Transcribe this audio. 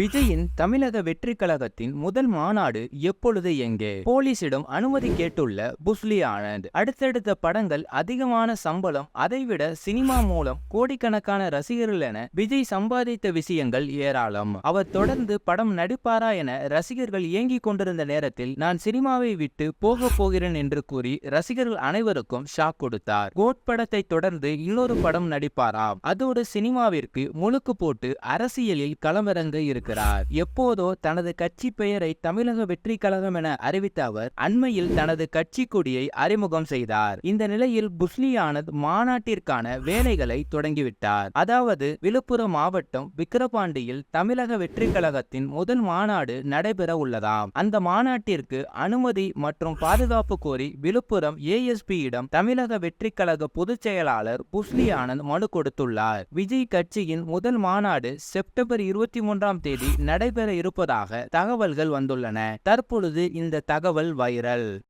விஜயின் தமிழக வெற்றி கழகத்தின் முதல் மாநாடு எப்பொழுது எங்கே? போலீசிடம் அனுமதி கேட்டுள்ள புஸ்லி ஆனந்த். அடுத்தடுத்த படங்கள் அதிகமான சம்பளம் அதைவிட சினிமா மூலம் கோடிக்கணக்கான ரசிகர்கள் என விஜய் சம்பாதித்த விஷயங்கள் ஏராளம். அவர் தொடர்ந்து படம் நடிப்பாரா என ரசிகர்கள் இயங்கிக் கொண்டிருந்த நேரத்தில் நான் சினிமாவை விட்டு போக போகிறேன் என்று கூறி ரசிகர்கள் அனைவருக்கும் ஷாக் கொடுத்தார். கோட் படத்தை தொடர்ந்து இன்னொரு படம் நடிப்பாராம் அதோடு சினிமாவிற்கு முழுக்கு போட்டு அரசியலில் களமிறங்க இருக்கிறார் எப்போதோ தனது கட்சி பெயரை தமிழக வெற்றி கழகம் என அறிவித்த அவர் அண்மையில் தனது கட்சி கொடியை அறிமுகம் செய்தார். இந்த நிலையில் புஸ்லி ஆனந்த் மாநாட்டிற்கான வேலைகளை தொடங்கிவிட்டார். அதாவது விழுப்புரம் மாவட்டம் விக்கிரபாண்டியில் தமிழக வெற்றி கழகத்தின் முதல் மாநாடு நடைபெற உள்ளதாம். அந்த மாநாட்டிற்கு அனுமதி மற்றும் பாதுகாப்பு கோரி விழுப்புரம் ஏஎஸ்பியிடம் தமிழக வெற்றி கழக பொதுச் செயலாளர் புஸ்லி ஆனந்த் மனு கொடுத்துள்ளார். விஜய் கட்சியின் முதல் மாநாடு செப்டம்பர் இருபத்தி மூன்றாம் தேதி தேதி நடைபெற இருப்பதாக தகவல்கள் வந்துள்ளன. தற்பொழுது இந்த தகவல் வைரல்.